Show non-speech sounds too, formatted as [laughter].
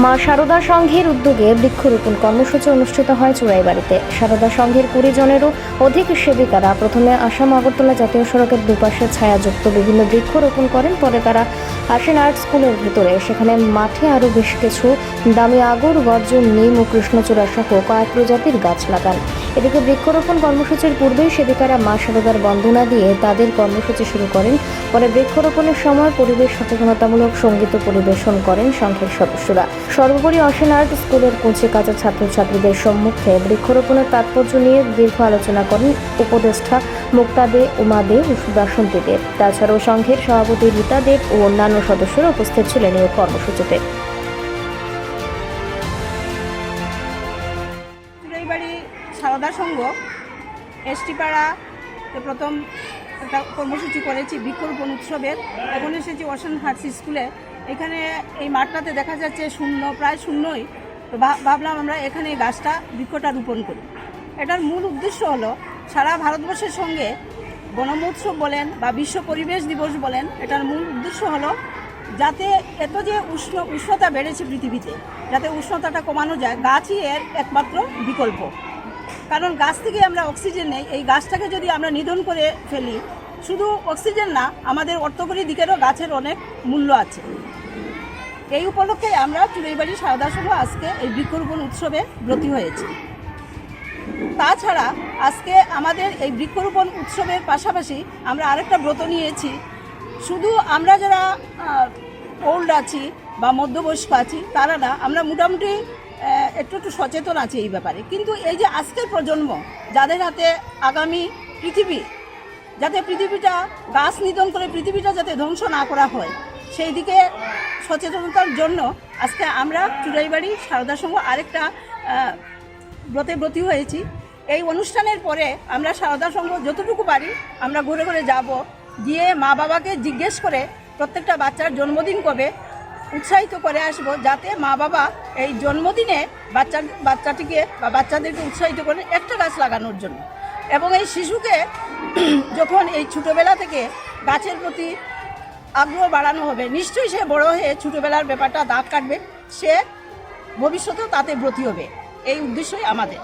মা সারদা সংঘের উদ্যোগে বৃক্ষরোপণ কর্মসূচি অনুষ্ঠিত হয় চুড়াইবাড়িতে সারদা সংঘের কুড়ি জনেরও অধিক সেবিকারা প্রথমে আসাম আগরতলা জাতীয় সড়কের দুপাশে ছায়াযুক্ত বিভিন্ন বৃক্ষরোপণ করেন, পরে তারা আসেন আর্ট স্কুলের ভেতরে। সেখানে মাঠে আরও বেশ কিছু দামি আগর, গর্জন, নিম ও কৃষ্ণচূড়া সহ কয়েক প্রজাতির গাছ লাগান। এদিকে বৃক্ষরোপণ কর্মসূচির পূর্বেই সেবিকারা মা সারদার বন্দনা দিয়ে তাদের কর্মসূচি শুরু করেন। পরে বৃক্ষরোপণের সময় পরিবেশ সচেতনতামূলক সংগীত পরিবেশন করেন সংঘের সদস্যরা। সর্বোপরি অসেন আর্ট স্কুলের কুঁচে কাঁচা ছাত্রছাত্রীদের সম্মুখে বৃক্ষরোপণের তাৎপর্য নিয়ে দীর্ঘ আলোচনা করেন উপদেষ্টা মুক্তা দে উমা দে ও দেব তাছাড়াও সংঘের সভাপতি রীতা দেব ও অন্যান্য সদস্যরা উপস্থিত ছিলেন এই কর্মসূচিতে। চুড়াইবাড়ি সারদা সংঘ প্রথম একটা কর্মসূচি করেছি বৃক্ষরোপণ উৎসবের। এখন এসেছি ওশান হার্টস স্কুলে। এখানে এই মাঠটাতে দেখা যাচ্ছে শূন্য, প্রায় শূন্যই। তো ভাবলাম আমরা এখানে গাছটা বৃক্ষটা রোপণ করি। এটার মূল উদ্দেশ্য হলো সারা ভারতবর্ষের সঙ্গে বনমোৎসব বলেন বা বিশ্ব পরিবেশ দিবস বলেন, এটার মূল উদ্দেশ্য হলো যাতে এত যে উষ্ণ উষ্ণতা বেড়েছে পৃথিবীতে, যাতে উষ্ণতাটা কমানো যায়, গাছই এর একমাত্র বিকল্প। কারণ গাছ থেকে আমরা অক্সিজেন নেই, এই গাছটাকে যদি আমরা নিধন করে ফেলি, শুধু অক্সিজেন না, আমাদের অর্থকরী দিকেরও গাছের অনেক মূল্য আছে। এই উপলক্ষে আমরা চুড়াইবাড়ি সারদা সহ আজকে এই বৃক্ষরোপণ উৎসবে ব্রতী হয়েছি। তাছাড়া আজকে আমাদের এই বৃক্ষরোপণ উৎসবের পাশাপাশি আমরা আরেকটা ব্রত নিয়েছি। শুধু আমরা যারা ওল্ড আছি বা মধ্যবয়স্ক আছি, তারা না, আমরা মোটামুটি একটু একটু সচেতন আছি এই ব্যাপারে। কিন্তু এই যে আজকের প্রজন্ম, যাদের হাতে আগামী পৃথিবী, যাতে পৃথিবীটা গাছ নিধন করে পৃথিবীটা যাতে ধ্বংস না করা হয়, সেই দিকে সচেতনতার জন্য আজকে আমরা চুড়াইবাড়ি সারদা সংঘ আরেকটা ব্রতে ব্রতী হয়েছি, এই অনুষ্ঠানের পরে আমরা সারদা সংঘ যতটুকু পারি আমরা ঘুরে ঘুরে যাব। গিয়ে মা বাবাকে জিজ্ঞেস করে প্রত্যেকটা বাচ্চার জন্মদিন কবে উৎসাহিত করে আসব, যাতে মা বাবা এই জন্মদিনে বাচ্চা বাচ্চাটিকে বা বাচ্চাদেরকে উৎসাহিত করে একটা গাছ লাগানোর জন্য। এবং এই শিশুকে [clears throat] যখন এই ছোটোবেলা থেকে গাছের প্রতি আগ্রহ বাড়ানো হবে, নিশ্চয়ই সে বড় হয়ে ছোটোবেলার ব্যাপারটা দাগ কাটবে, সে ভবিষ্যতেও তাতে ব্রতী হবে। এই উদ্দেশ্যই আমাদের।